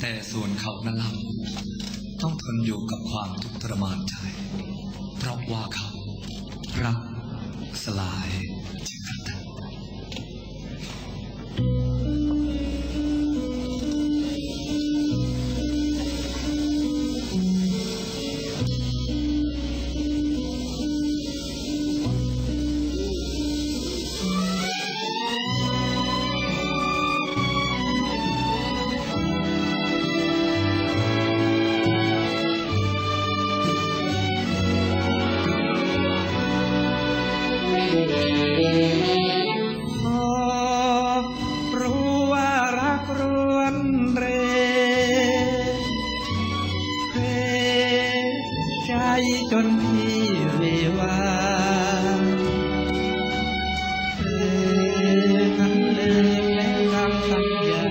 แต่ส่วนเขานั้นล่ะต้องทนอยู่กับความทุกข์ทรมานใจ เพราะว่าเขารักสลายจึงกร จจนพี่วิวาเธอนั้นลืมแล้วคำสัญญา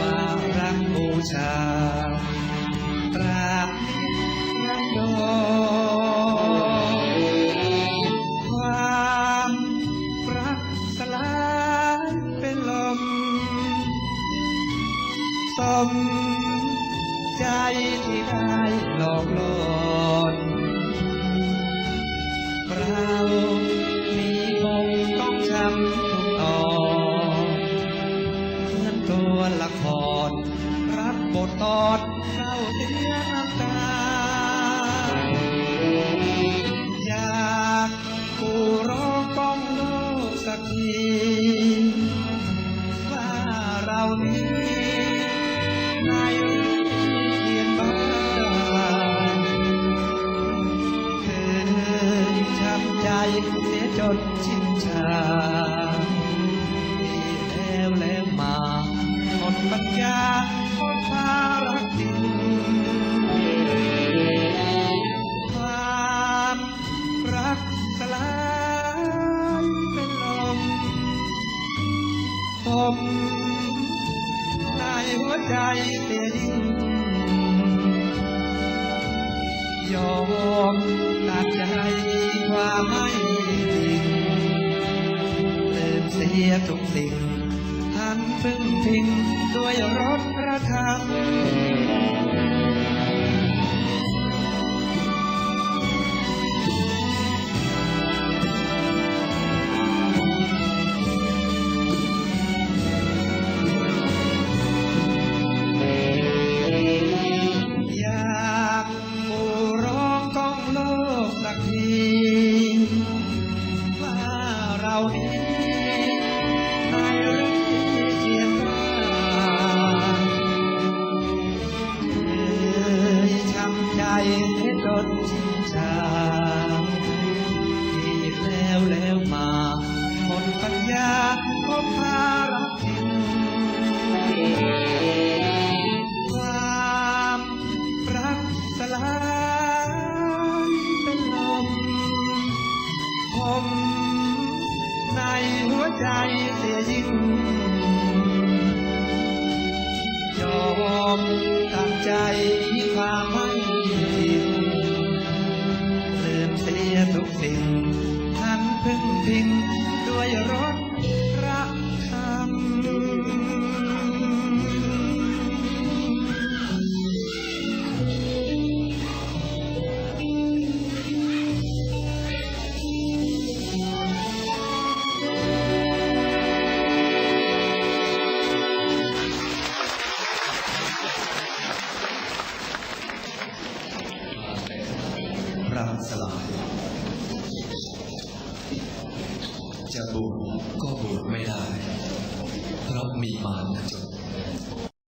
ว่ารักบูชาตราบรักโดความรักสลายเป็นลมสม ใจที่ได้หลอกลอนเรามีคงต้องช้ำทุกตอนเหมือนตัวละคร รับบทตอนเข้าเสียน้ำตา อยากกูร้องก้องโลกสักทีว่าเรานี้ เสียจนชินชาที่แล้วแล้วมาหมดปัญญาหมดภารักจริงความรักสลายเป็นลมผมในหัวใจเสียยิ่งยอมตัดใจ วามไม่จริงลืมเสียทุกสิ่งหันพึ่งพิงด้วยรถประทับ ใจให้จนชินชาที่แล้วแล้วมาหมดปัญญาพบภารักจริงความรักสลายเป็นลมผมในหัวใจเสียยิ่ง กสิ่งทันพึ่งพิงด้วยรถพระธรรมรักสลาย จะบวชก็บวชไม่ได้ เพราะมีมารจน